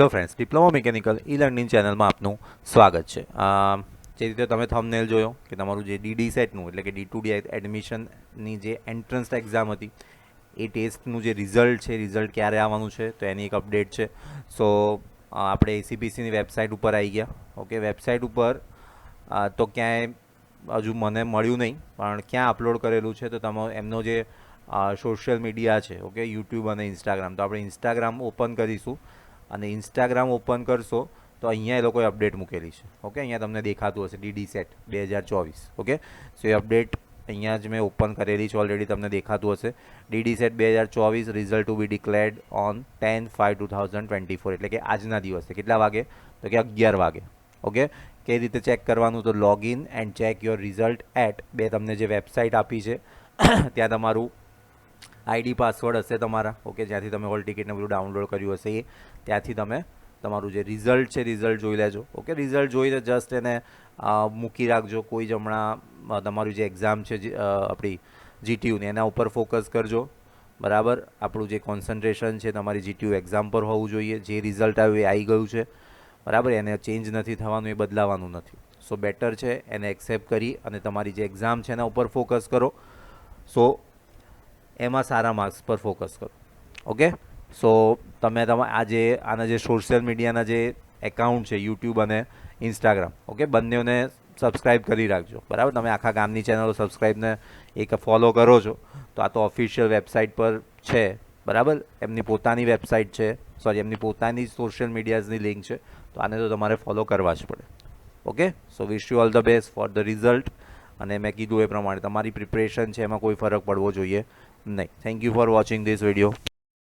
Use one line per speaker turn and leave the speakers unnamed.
Hello friends diploma mechanical e learning ચેનલમાં આપનું સ્વાગત છે. જે રીતે તમે થંબનેલ જોયો કે તમારું જે ડીડી સેટનું, એટલે કે ડી ટુ ડી એડમિશનની જે એન્ટ્રન્સ એક્ઝામ હતી, એ ટેસ્ટનું જે રિઝલ્ટ છે રિઝલ્ટ ક્યારે આવવાનું છે, તો એની એક અપડેટ છે. સો આપણે એસીબીસીની વેબસાઇટ ઉપર આવી ગયા. ઓકે વેબસાઇટ ઉપર તો ક્યાંય હજુ મને મળ્યું નહીં, પણ ક્યાં અપલોડ કરેલું છે, તો તમે એમનો જે સોશિયલ મીડિયા છે ઓકે યુટ્યુબ અને ઇન્સ્ટાગ્રામ તો આપણે ઇન્સ્ટાગ્રામ ઓપન કરીશું. અને ઇન્સ્ટાગ્રામ ઓપન કરશો, તો અહીંયા એ લોકોએ અપડેટ મૂકેલી છે. ઓકે અહીંયા તમને દેખાતું હશે, ડીડી સેટ, બે હજાર ચોવીસ. ઓકે સો એ અપડેટ અહીંયા જ મેં ઓપન કરેલી છે ઓલરેડી તમને દેખાતું હશે. ડીડી સેટ બે હજાર ચોવીસ result to be declared on ten five two thousand twenty four એટલે કે આજના દિવસે. કેટલા વાગે? તો કે અગિયાર વાગે. ઓકે કઈ રીતે ચેક કરવાનું? તો login and check your result at બે તમને જે વેબસાઇટ આપી છે, ત્યાં તમારું આઈડી પાસવર્ડ હશે તમારા. ઓકે જ્યાંથી તમે હોલ ટિકિટને બધું ડાઉનલોડ કર્યું હશે એ, ત્યાંથી તમે તમારું જે રિઝલ્ટ છે રિઝલ્ટ જોઈ લેજો. ઓકે રિઝલ્ટ જોઈને જસ્ટ એને મૂકી રાખજો. કોઈ જ હમણાં તમારું જે એક્ઝામ છે આપણી જીટીયુની એના ઉપર ફોકસ કરજો. બરાબર? આપણું જે કોન્સન્ટ્રેશન છે, તમારી જીટીયુ એક્ઝામ પર હોવું જોઈએ. જે રિઝલ્ટ આવ્યું એ આવી ગયું છે. બરાબર? એને ચેન્જ નથી થવાનું, એ બદલાવાનું નથી. સો બેટર છે એને એક્સેપ્ટ કરી અને તમારી જે એક્ઝામ છે, એના ઉપર ફોકસ કરો. સો એમાં સારા માર્ક્સ પર ફોકસ કરો. ઓકે સો તમે તમારા આ જે, આના જે સોશિયલ મીડિયાના જે એકાઉન્ટ છે યુટ્યુબ અને ઇન્સ્ટાગ્રામ ઓકે બંનેઓને સબસ્ક્રાઇબ કરી રાખજો. બરાબર? તમે આખા ગામની ચેનલો સબસ્ક્રાઇબને એક ફોલો કરો છો, તો આ તો ઓફિશિયલ વેબસાઇટ પર છે. બરાબર? એમની પોતાની વેબસાઇટ છે. સોરી એમની પોતાની સોશિયલ મીડિયાઝની લિંક છે. તો આને તો તમારે ફોલો કરવા જ પડે. Okay so wish you all the best for the result અને મેં કીધું એ પ્રમાણે, તમારી પ્રિપરેશન છે, એમાં કોઈ ફરક પડવો જોઈએ નહીં. Thank you for watching this video